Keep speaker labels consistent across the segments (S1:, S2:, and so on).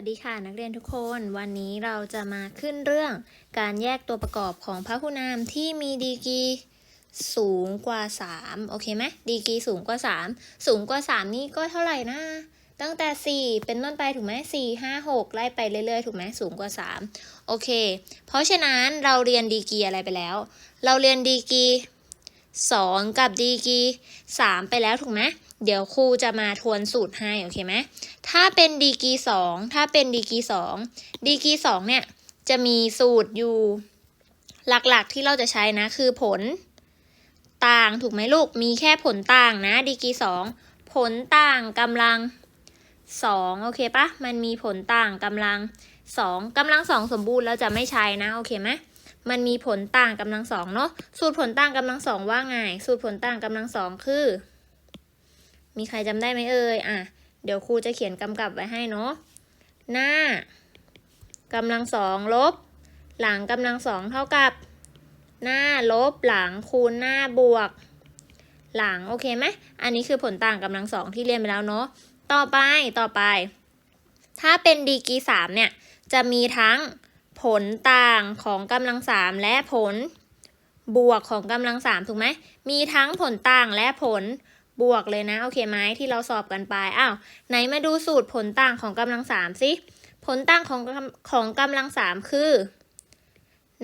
S1: วัสดีค่ะนักเรียนทุกคน วันนี้เราจะมาขึ้นเรื่องการแยกตัวประกอบของพหุนามที่มีดีกรีสูงกว่า 3 โอเคไหมดีกรีสูงกว่า 3 สูงกว่า 3 นี่ก็เท่าไหร่นะตั้งแต่ 4 เป็นต้นไปถูกไหม4 5 6ไล่ไปเรื่อยๆ ถูกไหมสูงกว่า 3 โอเค เพราะฉะนั้นเราเรียนดีกรีอะไรไปแล้ว เราเรียนดีกรี2กับดีกรี3ไปแล้วถูกไหม เดี๋ยวครูจะมาทวนสูตรให้โอเคไหมถ้าเป็นดีกีสองถ้าเป็นดีกีสองดีกีสองเนี่ยจะมีสูตรอยู่หลักๆที่เราจะใช้นะคือผลต่างถูกไหมลูก มีแค่ผลต่างนะดีกีสองผลต่างกำลังสองโอเคปะมันมีผลต่างกำลังสองกำลังสองสมบูรณ์เราจะไม่ใช้นะโอเคไหมมันมีผลต่างกำลังสองเนาะสูตรผลต่างกำลังสองว่าไง สูตรผลต่างกำลังสองคือ มีใครจำได้ไหมเอ่ยอะ เดี๋ยวครูจะเขียนกำกับไว้ให้เนาะ หน้ากำลังสองลบ หลังกำลังสองเท่ากับ หน้าลบหลังคูณหน้าบวก หลังโอเคไหม อันนี้คือผลต่างกำลังสองที่เรียนไปแล้วเนาะ ต่อไปต่อไป ถ้าเป็นดีกรีสามเนี่ย จะมีทั้งผลต่างของกำลังสามและผลบวกของกำลังสามถูกไหม มีทั้งผลต่างและผล บวกเลยนะ โอเคไหมที่เราสอบกันไป อ้าว ไหนมาดูสูตรผลต่างของกำลังสามสิ ผลต่างของของกำลังสามคือ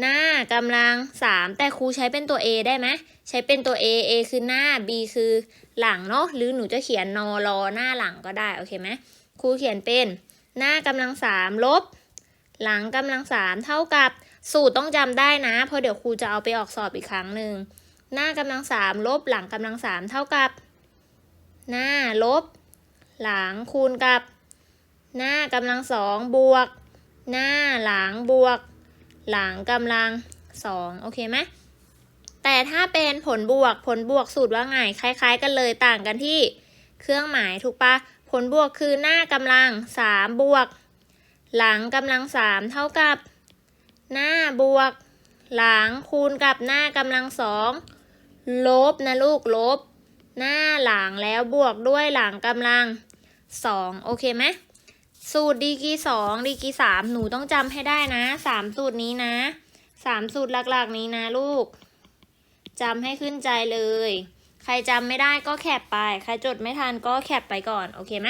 S1: หน้ากำลังสามแต่ครูใช้เป็นตัว A ได้ไหมใช้เป็นตัว A A คือหน้า B คือหลังเนาะหรือหนูจะเขียนนอรอหน้าหลังก็ได้ โอเคไหมครูเขียนเป็นหน้ากำลังสามลบ หลังกำลังสามเท่ากับสูตรต้องจำได้นะ เพราะเดี๋ยวครูจะเอาไปออกสอบอีกครั้งหนึ่งหน้ากำลังสามลบหลังกำลังสามเท่ากับ หน้าลบ หลังคูณกับ หน้ากำลังสองบวก หน้าหลังบวก หลังกำลังสองโอเคไหมแต่ถ้าเป็นผลบวกผลบวกสูตรว่าไงคล้ายๆ กันเลยต่างกันที่เครื่องหมายถูกปะผลบวกคือหน้ากำลังสามบวก หลังกำลังสามเท่ากับ หน้าบวก หลังคูณกับหน้ากำลังสองลบนะลูกลบ หน้าหลังแล้วบวกด้วยหลังกำลังสองโอเคไหมสูตรดีกีสองดีกีสามหนูต้องจำให้ได้นะสามสูตรนี้นะสามสูตรหลักๆนี้นะลูกจำให้ขึ้นใจเลย ใครจำไม่ได้ก็แคปไป ใครจดไม่ทันก็แคปไปก่อน โอเคไหม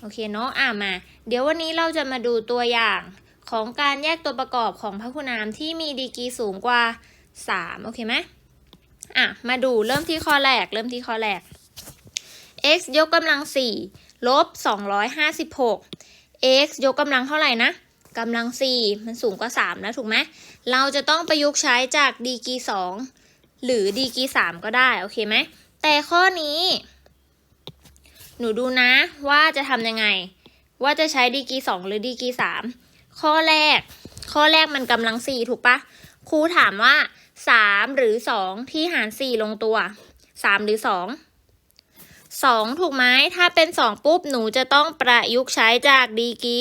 S1: โอเคเนาะอ่ามา เดี๋ยววันนี้เราจะมาดูตัวอย่างของการแยกตัวประกอบของพหุนามที่มีดีกรีสูงกว่าสามโอเคไหม อะ มาดูเริ่มที่ข้อแรก เริ่มที่ข้อแรก x ยกกำลังสี่ลบสองร้อยห้าสิบหก x ยกกำลังเท่าไหร่นะกำลังสี่มันสูงกว่าสามแล้วถูกไหมเราจะต้องประยุกต์ใช้จากดีกีสองหรือดีกีสามก็ได้ โอเคไหม แต่ข้อนี้ หนูดูนะว่าจะทำยังไง ว่าจะใช้ดีกีสองหรือดีกีสามข้อแรก ข้อแรกมันกำลังสี่ถูกปะ ครูถามว่าสามหรือสองที่หารสี่ลงตัวสามหรือสองสองถูกไหมถ้าเป็นสองปุ๊บหนูจะต้องประยุกต์ใช้จากดีกี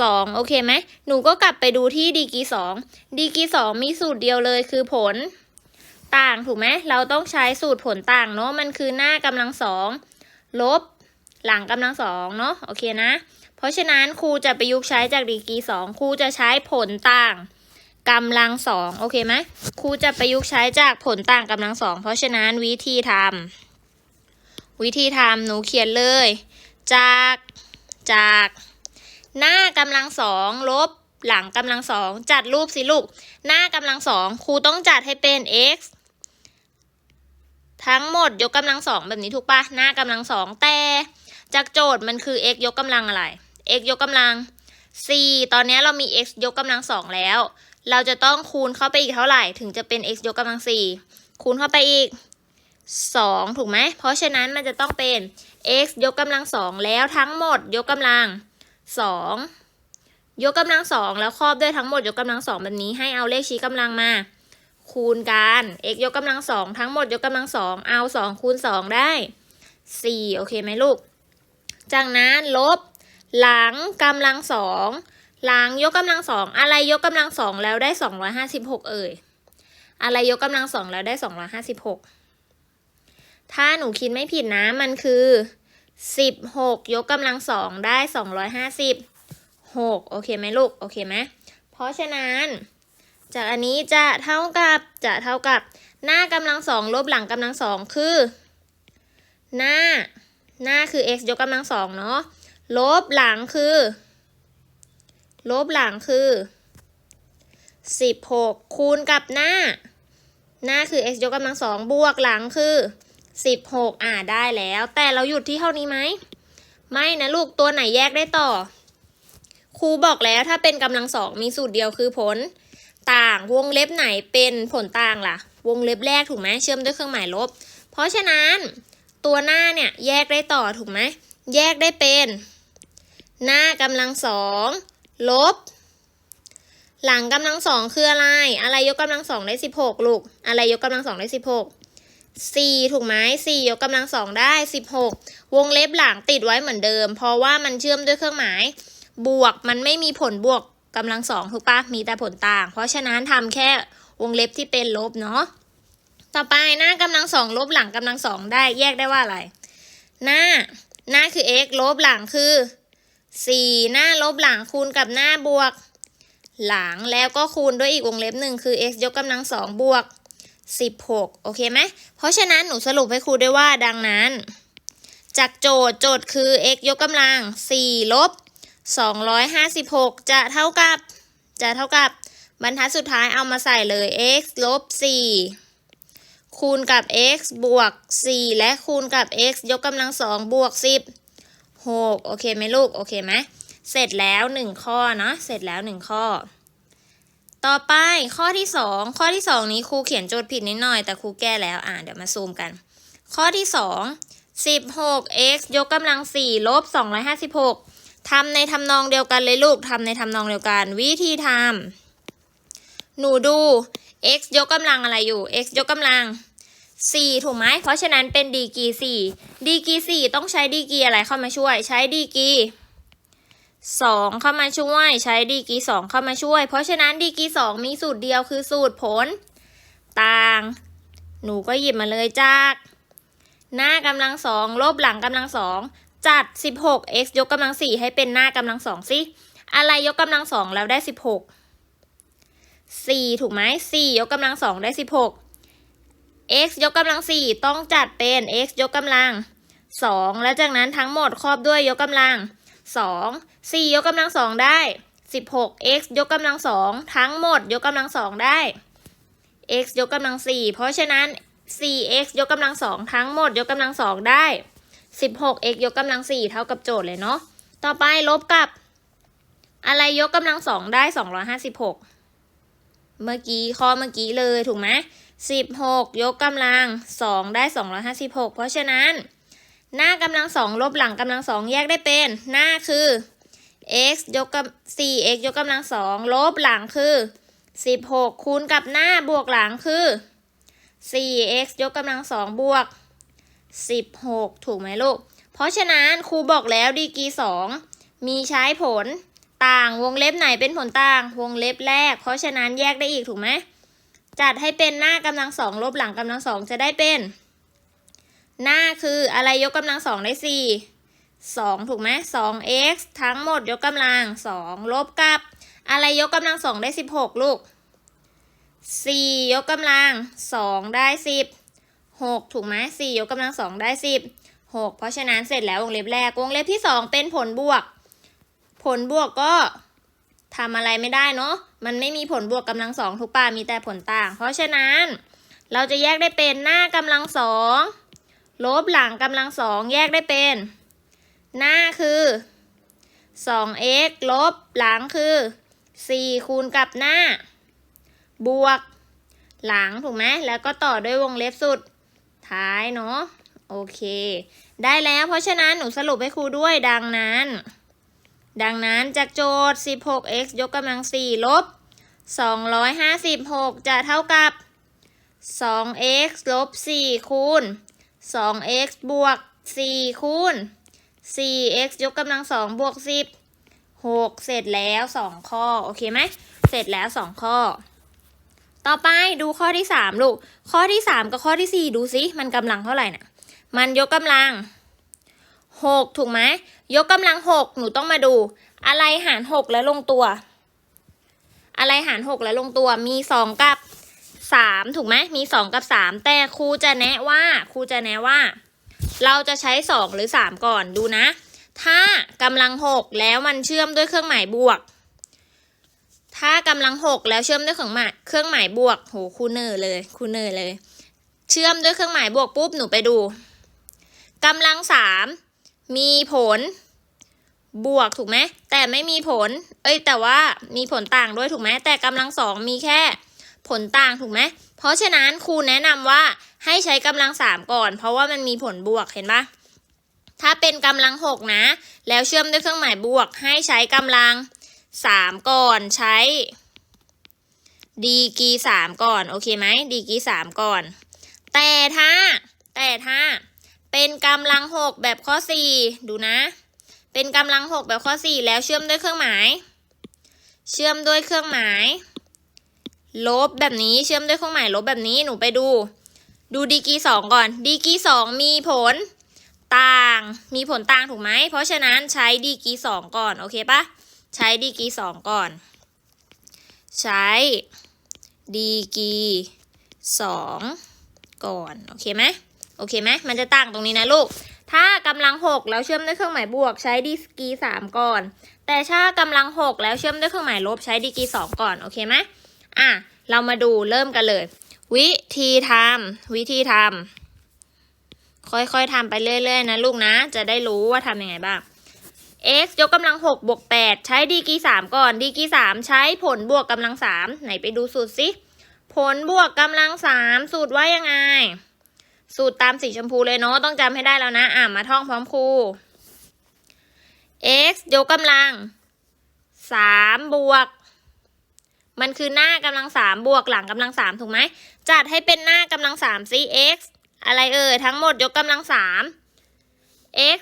S1: สองโอเคไหมหนูก็กลับไปดูที่ดีกีสองดีกีสองมีสูตรเดียวเลยคือผลต่างถูกไหมเราต้องใช้สูตรผลต่างเนาะมันคือหน้ากำลังสองลบหลังกำลังสองเนาะโอเคนะ เพราะฉะนั้นครูจะประยุกต์ใช้จากดีกีสองครูจะใช้ผลต่าง กำลังสองโอเคไหมครูจะประยุกต์ใช้จากผลต่างกำลังสองเพราะฉะนั้นวิธีทำวิธีทำหนูเขียนเลย จากจาก หน้ากำลังสองลบหลังกำลังสองจัดรูปสิลูก หน้ากำลังสองครูต้องจัดให้เป็น x ทั้งหมดยกกำลังสองแบบนี้ถูกปะหน้ากำลังสองแต่จากโจทย์มันคือ x ยกกำลังอะไร x ยกกำลัง 4 ตอนนี้เรามี x ยกกำลังสองแล้ว เราจะต้องคูณเข้าไปอีกเท่าไหร่ ถึงจะเป็น x ยกกำลัง4คูณเข้าไปอีก 2 ถูกไหม เพราะฉะนั้นมันจะต้องเป็น x ยกกำลังสองแล้วทั้งหมดยกกำลัง2ยกกำลังสองแล้วครอบด้วยทั้งหมดยกกำลังสองแบบนี้ให้เอาเลขชี้กำลังมา คูณกัน x ยกกำลังสองทั้งหมดยกกำลังสองเอา2คูณ2ได้4โอเคไหมลูก จากนั้นลบหลังกำลังสอง หลังยกกำลังสองอะไรยกกำลังสองแล้วได้สองร้อยห้าสิบหกเอ่ย อะไรยกกำลังสองแล้วได้สองร้อยห้าสิบหกถ้าหนูคิดไม่ผิดนะมันคือสิบหกยกกำลังสองได้สองร้อยห้าสิบหกโอเคไหมลูก โอเคไหมเพราะฉะนั้น จากอันนี้จะเท่ากับจะเท่ากับหน้ากำลังสองลบหลังกำลังสองคือ หน้า หน้าคือ x ยกกำลังสองเนาะลบหลังคือ ลบหลังคือสิบหกคูณกับหน้า หน้าคือ x ยกกำลังสองบวกหลังคือสิบหกอ่าได้แล้ว แต่เราหยุดที่เท่านี้ไหม ไม่นะลูกตัวไหนแยกได้ต่อ ครูบอกแล้วถ้าเป็นกำลังสองมีสูตรเดียวคือผล ต่างวงเล็บไหนเป็นผลต่างล่ะ วงเล็บแรกถูกไหมเชื่อมด้วยเครื่องหมายลบ เพราะฉะนั้น ตัวหน้าเนี่ยแยกได้ต่อถูกไหมแยกได้เป็น หน้ากำลังสอง ลบ หลังกำลังสองคืออะไร อะไรยกกำลังสองได้สิบหกลูก อะไรยกกำลังสองได้สิบหกสี่ถูกไหมสี่ยกกำลังสองได้สิบหกวงเล็บหลังติดไว้เหมือนเดิม เพราะว่ามันเชื่อมด้วยเครื่องหมาย บวกมันไม่มีผลบวกกำลังสองถูกปะมีแต่ผลต่าง เพราะฉะนั้นทำแค่วงเล็บที่เป็นลบเนาะต่อไปหน้ากำลังสองลบหลังกำลังสองได้แยกได้ว่าอะไร หน้า หน้าคือ x ลบหลังคือ สี่หน้าลบหลังคูณกับหน้าบวก หลังแล้วก็คูณด้วยอีกวงเล็บหนึ่งคือ x ยกกำลังสองบวกสิบหกโอเคไหม เพราะฉะนั้นหนูสรุปให้ครูได้ว่าดังนั้น จากโจทย์โจทย์คือ x ยกกำลังสี่ลบสองร้อยห้าสิบหกจะเท่ากับ จะเท่ากับบรรทัดสุดท้ายเอามาใส่เลย x ลบสี่คูณกับ x บวก 4 และคูณกับ x ยกกำลังสองบวก 10 6โอเคไหมลูก โอเคไหมเสร็จแล้ว1ข้อเนาะเสร็จแล้ว1ข้อ ต่อไปข้อที่2ข้อที่2นี้ครูเขียนโจทย์ผิดนิดหน่อยแต่ครูแก้แล้วอ่าเดี๋ยวมาซูมกัน ข้อที่2 16 x ยกกำลัง4ลบ256ทำในทำนองเดียวกันเลยลูกทำในทำนองเดียวกัน วิธีทำหนูดู x ยกกำลังอะไรอยู่ x ยกกำลัง 4 ถูกไหม เพราะฉะนั้นเป็นดีกี4ดีกี4ต้องใช้ดีกีอะไรเข้ามาช่วย ใช้ดีกี2เข้ามาช่วย ใช้ดีกี2เข้ามาช่วย เพราะฉะนั้นดีกี2มีสูตรเดียวคือสูตรผล ต่าง หนูก็หยิบมาเลยจาก หน้ากำลังสองลบหลังกำลังสองจัด 16 x ยกกำลัง4ให้เป็นหน้ากำลังสองสิ อะไรยกกำลังสองแล้วได้ 16 4 ถูกไหม4ยกกำลังสองได้ 16 x ยกกำลัง4ต้องจัดเป็น x ยกกำลัง2แล้วจากนั้นทั้งหมดครอบด้วยยกกำลัง2 4ยกกำลัง2ได้16 x ยกกำลัง2ทั้งหมดยกกำลัง2ได้ x ยกกำลัง4เพราะฉะนั้น 4x ยกกำลัง2ทั้งหมดยกกำลัง2ได้ 16x ยกกำลัง4เท่ากับโจทย์เลยเนาะ ต่อไปลบกับ อะไรยกกำลัง2ได้ 256 เมื่อกี้ข้อเมื่อกี้เลยถูกไหมสิบหกยกกำลังสองได้สองร้อยหาสิบหกเพราะฉะนั้น หน้ากำลังสองลบหลังกำลังสองแยกได้เป็น หน้าคือ x ยกกำสี่ x ยกกำลังสองลบหลังคือสิบหกคูณกับหน้าบวกหลังคือสี่ x ยกกำลังสองบวกสิบหกถูกไหมลูก เพราะฉะนั้นครูบอกแล้วดีกรีสองมีใช้ผล ต่าง วงเล็บไหนเป็นผลต่าง วงเล็บแรก เพราะฉะนั้นแยกได้อีกถูกไหมจัดให้เป็นหน้ากำลังสองลบหลังกำลังสองจะได้เป็น หน้าคืออะไรยกกำลังสองได้สี่สองถูกไหมสอง x ทั้งหมดยกกำลังสองลบกับ อะไรยกกำลังสองได้สิบหกลูกสี่ยกกำลังสองได้สิบหกถูกไหมสี่ยกกำลังสองได้สิบหกเพราะฉะนั้นเสร็จแล้ววงเล็บแรกวงเล็บที่สองเป็นผลบวก ผลบวกก็ทำอะไรไม่ได้เนาะ มันไม่มีผลบวกกำลังสองทุกป่ามีแต่ผลต่าง เพราะฉะนั้น เราจะแยกได้เป็นหน้ากำลังสองลบหลังกำลังสองแยกได้เป็น หน้าคือ 2x ลบหลังคือ4คูณกับหน้า บวก หลังถูกไหมแล้วก็ต่อด้วยวงเล็บสุด ท้ายเนาะโอเค ได้แล้วเพราะฉะนั้นหนูสรุปให้ครูด้วยดังนั้น ดังนั้นจากโจทย์ 16x ยกกำลัง 4 ลบ 256 จะเท่ากับ 2x ลบ 4 คูณ 2x บวก 4 คูณ 4x ยกกำลัง 2 บวก 10 6 เสร็จแล้ว 2 ข้อ โอเคไหม เสร็จแล้ว 2 ข้อ ต่อไปดูข้อที่ 3 ลูก ข้อที่ 3 กับข้อที่ 4 ดูสิมันกำลังเท่าไหร่น่ะ มันยกกำลังหกถูกไหม ยกกำลังหกหนูต้องมาดู อะไรหารหกแล้วลงตัว อะไรหารหกแล้วลงตัว มีสองกับสามถูกไหมมีสองกับสามแต่ครูจะแนะว่าครูจะแนะว่า เราจะใช้สองหรือสามก่อนดูนะ ถ้ากำลังหกแล้วมันเชื่อมด้วยเครื่องหมายบวก ถ้ากำลังหกแล้วเชื่อมด้วยเครื่องหมายเครื่องหมายบวกโหครูเนอร์เลยครูเนอร์เลย เชื่อมด้วยเครื่องหมายบวกปุ๊บหนูไปดูกำลังสาม มีผล บวกถูกไหมแต่ไม่มีผล เอ้ยแต่ว่ามีผลต่างด้วยถูกไหมแต่กำลังสองมีแค่ผลต่างถูกไหมเพราะฉะนั้นครูแนะนำว่าให้ใช้กำลังสามก่อน เพราะว่ามันมีผลบวกเห็นปะถ้าเป็นกำลังหกนะ แล้วเชื่อมด้วยเครื่องหมายบวก ให้ใช้กำลังสามก่อนใช้ดีกีสามก่อน โอเคไหมดีกีสามก่อน แต่ถ้าแต่ถ้า เป็นกำลังหกแบบข้อสี่ดูนะ เป็นกำลังหกแบบข้อสี่แล้วเชื่อมด้วยเครื่องหมาย เชื่อมด้วยเครื่องหมาย ลบแบบนี้เชื่อมด้วยเครื่องหมายลบแบบนี้หนูไปดู ดูดีกีสองก่อน ดีกีสองมีผลต่าง มีผลต่างถูกไหม เพราะฉะนั้นใช้ดีกีสองก่อน โอเคปะใช้ดีกีสองก่อน ใช้ดีกีสองก่อน โอเคไหม โอเคไหมมันจะต่างตรงนี้นะลูก ถ้ากำลังหกแล้วเชื่อมด้วยเครื่องหมายบวกใช้ดีกรีสามก่อน แต่ถ้ากำลังหกแล้วเชื่อมด้วยเครื่องหมายลบใช้ดีกรีสองก่อนโอเคไหมอะเรามาดูเริ่มกันเลย วิธีทำวิธีทำค่อยๆทำไปเรื่อยๆนะลูกนะ จะได้รู้ว่าทำยังไงบ้าง x ยกกำลังหกบวกแปดใช้ดีกีสามก่อน ดีกีสามใช้ผลบวกกำลังสามไหนไปดูสูตรสิ ผลบวกกำลังสามสูตรว่ายังไง สูตรตามสีชมพูเลยเนาะต้องจำให้ได้แล้วนะ อ่ามาท่องพร้อมครู x ยกกำลังสามบวก มันคือหน้ากำลังสามบวกหลังกำลังสามถูกไหมจัดให้เป็นหน้ากำลังสามซิ x อะไรเอ่ยทั้งหมดยกกำลังสาม x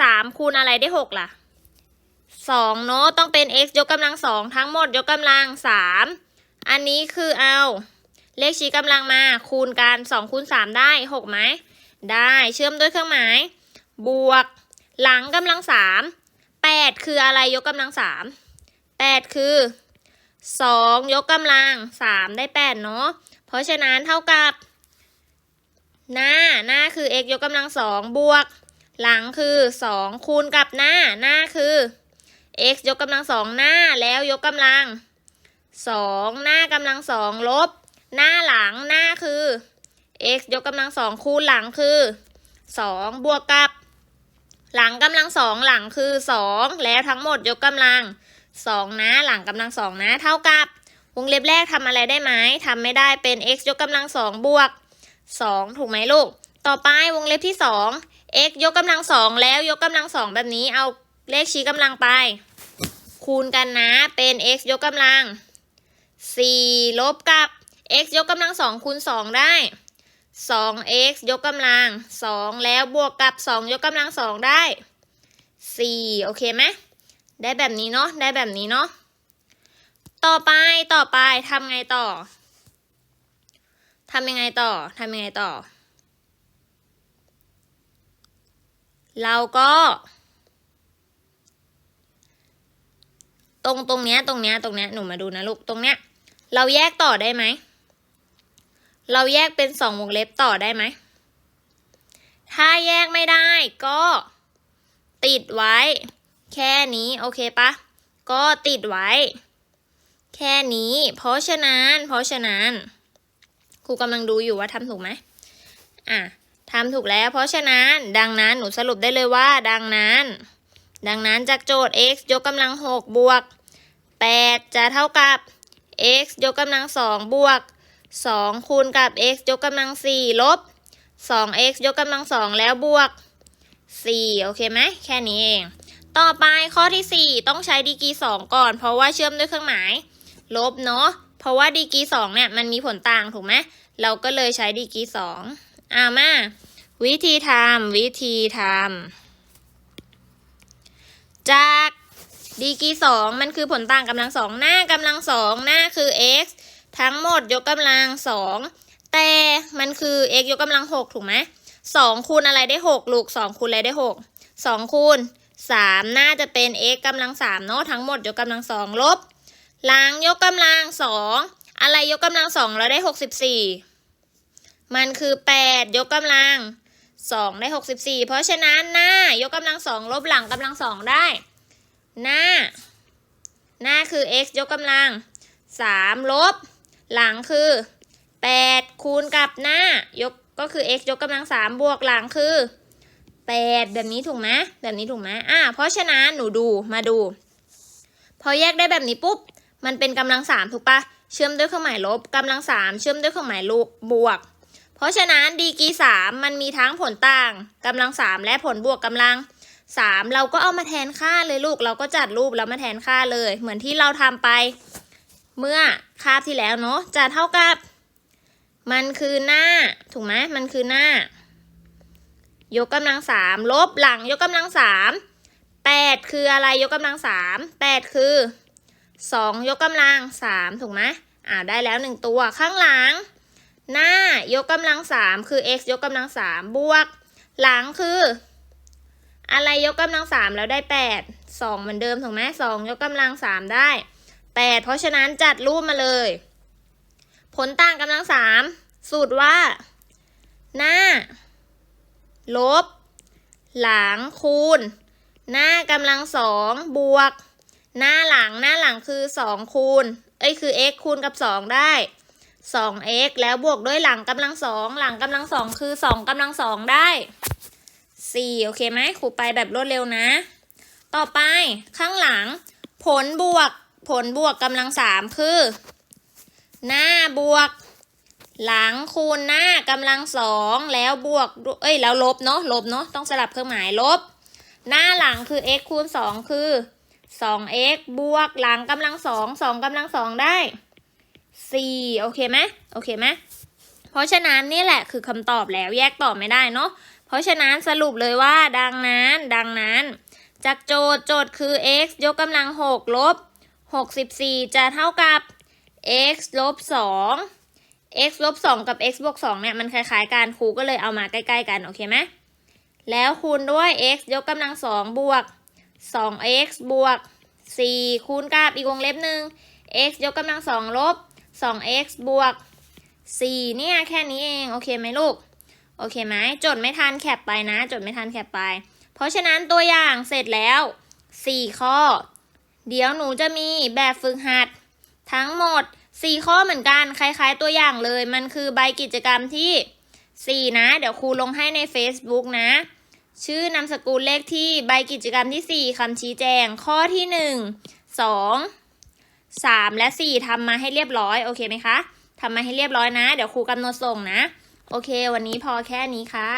S1: สามคูณอะไรได้หกล่ะสองเนาะต้องเป็น x ยกกำลังสองทั้งหมดยกกำลังสามอันนี้คือเอา เลขชี้กำลังมา คูณกันสองคูณสามได้หกไหมได้เชื่อมด้วยเครื่องหมาย บวก หลังกำลังสามแปดคืออะไรยกกำลังสามแปดคือสองยกกำลังสามได้แปดเนาะเพราะฉะนั้นเท่ากับ หน้าหน้าคือ x ยกกำลังสองบวก หลังคือสองคูณกับหน้าหน้าคือ x ยกกำลังสองหน้าแล้วยกกำลังสองหน้ากำลังสองลบ หน้าหลังหน้าคือ x ยกกำลังสองคูณหลังคือสองบวกกับ หลังกำลังสองหลังคือสองแล้วทั้งหมดยกกำลังสองนะหลังกำลังสองนะ เท่ากับวงเล็บแรกทำอะไรได้ไหมทำไม่ได้เป็น x ยกกำลังสองบวกสองถูกไหมลูก ต่อไปวงเล็บที่สอง x ยกกำลังสองแล้วยกกำลังสองแบบนี้เอาเลขชี้กำลังไป คูณกันนะเป็น x ยกกำลังสี่ลบกับ x ยกกำลังสองคูณสองได้สอง x ยกกำลังสองแล้วบวกกับสองยกกำลังสองได้สี่โอเคไหมได้แบบนี้เนาะได้แบบนี้เนาะต่อไปต่อไปทำไงต่อทำยังไงต่อทำยังไงต่อ เราก็ ตรงตรงเนี้ยตรงเนี้ยตรงเนี้ยหนูมาดูนะลูกตรงเนี้ย เราแยกต่อได้ไหม เราแยกเป็นสองวงเล็บต่อได้ไหม ถ้าแยกไม่ได้ก็ติดไว้ แค่นี้โอเคปะ ก็ติดไว้ แค่นี้ เพราะฉะนั้น เพราะฉะนั้นครูกำลังดูอยู่ว่าทำถูกไหมอะทำถูกแล้ว เพราะฉะนั้น ดังนั้นหนูสรุปได้เลยว่า ดังนั้น ดังนั้นจากโจทย์ x ยกกำลังหกบวกแปดจะเท่ากับ x ยกกำลังสองบวก สองคูณกับ x ยกกำลังสี่ลบสอง x ยกกำลังสองแล้วบวกสี่โอเคไหมแค่นี้เอง ต่อไปข้อที่สี่ต้องใช้ดีกรีสองก่อน เพราะว่าเชื่อมด้วยเครื่องหมาย ลบเนาะเพราะว่าดีกรีสองเนี่ยมันมีผลต่างถูกไหมเราก็เลยใช้ดีกรีสองอ่ามาวิธีทำวิธีทำจากดีกรีสองมันคือผลต่างกำลังสองหน้ากำลังสองหน้าคือ x ทั้งหมดยกกำลังสองแต่มันคือ x ยกกำลังหกถูกไหมสองคูณอะไรได้หกลูกสองคูณอะไรได้หกสองคูณสามน่าจะเป็น x กำลังสามเนาะทั้งหมดยกกำลังสองลบหลังยกกำลังสองอะไรยกกำลังสองเราได้หกสิบสี่มันคือแปดยกกำลังสองได้หกสิบสี่เพราะฉะนั้นหน้ายกกำลังสองลบหลังกำลังสองได้ หน้า หน้าคือ x ยกกำลังสามลบ หลังคือแปดคูณกับหน้ายกก็คือ x ยกกำลังสามบวกหลังคือแปดแบบนี้ถูกไหมแบบนี้ถูกไหมอ่าเพราะฉะนั้นหนูดูมาดู พอแยกได้แบบนี้ปุ๊บ มันเป็นกำลังสามถูกปะเชื่อมด้วยเครื่องหมายลบกำลังสามเชื่อมด้วยเครื่องหมายลบบวก เพราะฉะนั้นดีกีสามมันมีทั้งผลต่างกำลังสามและผลบวกกำลังสามเราก็เอามาแทนค่าเลยลูกเราก็จัดรูปแล้วมาแทนค่าเลย เหมือนที่เราทำไป เมื่อคาบที่แล้วเนาะจะเท่ากับ มันคือหน้า ถูกไหมมันคือหน้า ยกกำลังสามลบหลังยกกำลังสามแปดคืออะไรยกกำลังสามแปดคือสองยกกำลังสามถูกไหมอ่าได้แล้วหนึ่งตัวข้างหลัง หน้ายกกำลังสามคือ x ยกกำลังสามบวก หลังคือ อะไรยกกำลังสามแล้วได้แปดสองเหมือนเดิมถูกไหมสองยกกำลังสามได้ แปดเพราะฉะนั้นจัดรูปมาเลย ผลต่างกำลังสามสูตรว่า หน้า ลบ หลังคูณ หน้ากำลังสองบวก หน้าหลังหน้าหลังคือสองคูณ เอ้ยคือ x คูณกับสองได้สอง x แล้วบวกด้วยหลังกำลังสองหลังกำลังสองคือสองกำลังสองได้สี่โอเคไหมครูไปแบบรวดเร็วนะ ต่อไปข้างหลัง ผลบวก ผลบวกกำลังสามคือ หน้าบวก หลังคูณหน้ากำลังสองแล้วบวกเอ้ยแล้วลบเนาะลบเนาะต้องสลับเครื่องหมายลบ หน้าหลังคือ x คูณสองคือสอง x บวกหลังกำลังสองสองกำลังสองได้สี่โอเคไหมโอเคไหมเพราะฉะนั้นนี่แหละคือคำตอบแล้วแยกตอบไม่ได้เนาะเพราะฉะนั้นสรุปเลยว่าดังนั้นดังนั้น จากโจทย์โจทย์คือ x ยกกำลังหกลบ หกสิบสี่จะเท่ากับ x ลบสอง x ลบสองกับ x บวกสองเนี่ยมันคล้ายๆกันครูก็เลยเอามาใกล้ๆกัน โอเคไหมแล้วคูณด้วย x ยกกำลังสองบวก 2x บวก 4 คูณกับอีกวงเล็บหนึ่ง x ยกกำลังสองลบ 2x บวก 4 เนี่ยแค่นี้เอง โอเคไหมลูก โอเคไหมจดไม่ทันแคปไปนะ จดไม่ทันแคปไป เพราะฉะนั้นตัวอย่างเสร็จแล้ว 4 ข้อ เดี๋ยวหนูจะมีแบบฝึกหัด ทั้งหมด 4 ข้อเหมือนกัน คล้ายๆตัวอย่างเลย มันคือใบกิจกรรมที่ 4 นะ เดี๋ยวครูลงให้ใน Facebook นะ ชื่อนามสกุลเลขที่ใบกิจกรรมที่ 4คำชี้แจง ข้อที่ 1 2 3 และ 4ทำมาให้เรียบร้อย โอเคไหมคะทำมาให้เรียบร้อยนะ เดี๋ยวครูกำหนดส่งนะ โอเค วันนี้พอแค่นี้ค่ะ